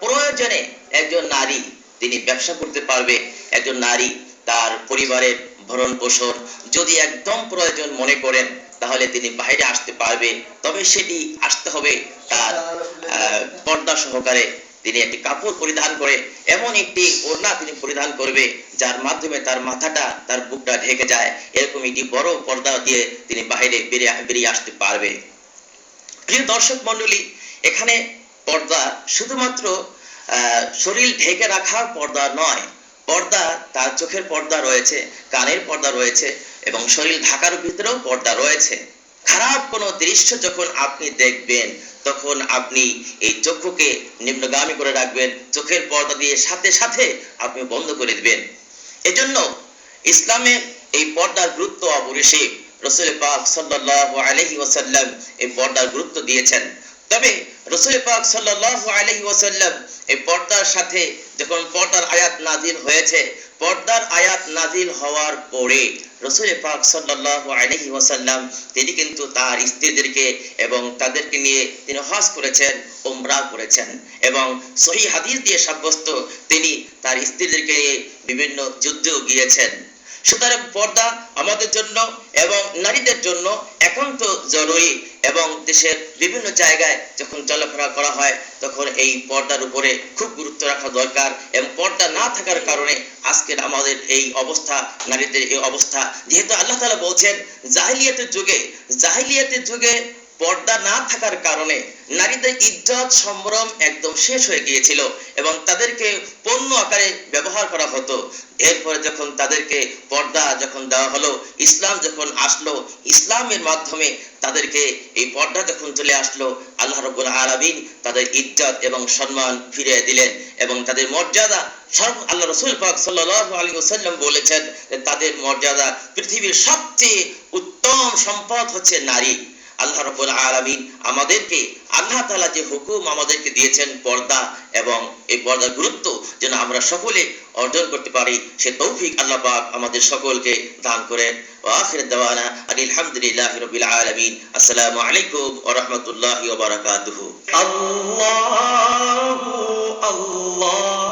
প্রয়োজনে একজন নারী তিনি ব্যবসা করতে পারবে। একজন নারী তার পরিবারের ভরণ পোষণ যদি একদম প্রয়োজন মনে করেন, তাহলে তিনি বাইরে আসতে পারবে। তবে সেটি আসতে হবে তার পর্দা সহকারে। তিনি একটি কাপড় পরিধান করে, এমন একটি ওড়না তিনি পরিধান করবে, যার মাধ্যমে তার মাথাটা, তার বুকটা ঢেকে যায়। এরকম একটি বড় পর্দা দিয়ে তিনি বাইরে বেরিয়ে বেরিয়ে আসতে পারবে। প্রিয় দর্শক মন্ডলী এখানে পর্দা শুধুমাত্র শরীর ঢেকে রাখার পর্দা নয়, পর্দা তার চোখের পর্দা রয়েছে, কানের পর্দা রয়েছে এবং শরীর ঢাকার ভিতরেও পর্দা রয়েছে। খারাপ কোনো দৃশ্য যখন আপনি দেখবেন, তখন আপনি এই চক্ষুকে নিম্নগামী করে রাখবেন, চোখের পর্দা দিয়ে সাথে সাথে আপনি বন্ধ করে দিবেন। এজন্য ইসলামের এই পর্দার গুরুত্ব অপরিসীম। রসুল পাক সাল্লাল্লাহু আলাইহি ওয়াসাল্লাম এই পর্দার গুরুত্ব দিয়েছেন। তবে রসুল পাক সাল্লাল্লাহু আলাইহি ওয়াসাল্লাম এই পর্দার সাথে যখন পর্দার আয়াত নাজিল হয়েছে, পর্দার আয়াত নাজিল হওয়ার পরে রসুল পাক সাল্লাল্লাহু আলাইহি ওয়াসাল্লাম তিনি কিন্তু তার স্ত্রীদেরকে এবং তাদেরকে নিয়ে তিনি হজ করেছেন, উমরা করেছেন এবং সহি হাদিস দিয়ে সাব্যস্ত তিনি তার স্ত্রীদেরকে নিয়ে বিভিন্ন যুদ্ধেও গিয়েছেন। সুতরাং পর্দা আমাদের জন্য এবং নারীদের জন্য একান্ত জরুরি। এবং দেশের বিভিন্ন জায়গায় যখন চলাফেরা করা হয়, তখন এই পর্দার উপরে খুব গুরুত্ব রাখা দরকার এবং পর্দা না থাকার কারণে আজকের আমাদের এই অবস্থা, নারীদের এই অবস্থা, যেহেতু আল্লাহ তালা বলছেন, জাহিলিয়াতের যুগে জাহিলিয়াতের যুগে পর্দা না থাকার কারণে নারীদের ইজ্জত, সম্ভ্রম একদম শেষ হয়ে গিয়েছিল এবং তাদেরকে পণ্য আকারে ব্যবহার করা হতো। এরপরে যখন তাদেরকে পর্দা যখন দেওয়া হলো, ইসলাম যখন আসলো, ইসলামের মাধ্যমে তাদেরকে এই পর্দা যখন চলে আসলো, আল্লাহ রবুল আলমিন তাদের ইজ্জত এবং সম্মান ফিরিয়ে দিলেন এবং তাদের মর্যাদা সর্ব, আল্লাহ রসুল পাক সাল্লাল্লাহু আলাইহি ওয়াসাল্লাম বলেছেন তাদের মর্যাদা পৃথিবীর সবচেয়ে উত্তম সম্পদ হচ্ছে নারী। আল্লাহ রব্বুল আলমিন আমাদেরকে, আল্লাহ তালা যে হুকুম আমাদেরকে দিয়েছেন পর্দা এবং এই পর্দার গুরুত্ব যেন আমরা সকলে অর্জন করতে পারি, সে তৌফিক আল্লাহ পাক আমাদের সকলকে দান করেন। আখির দেওয়ানা আলহামদুলিল্লাহ রবিল আলমিন। আসসালামু আলাইকুম ও রহমতুল্লাহ আল্লাহ।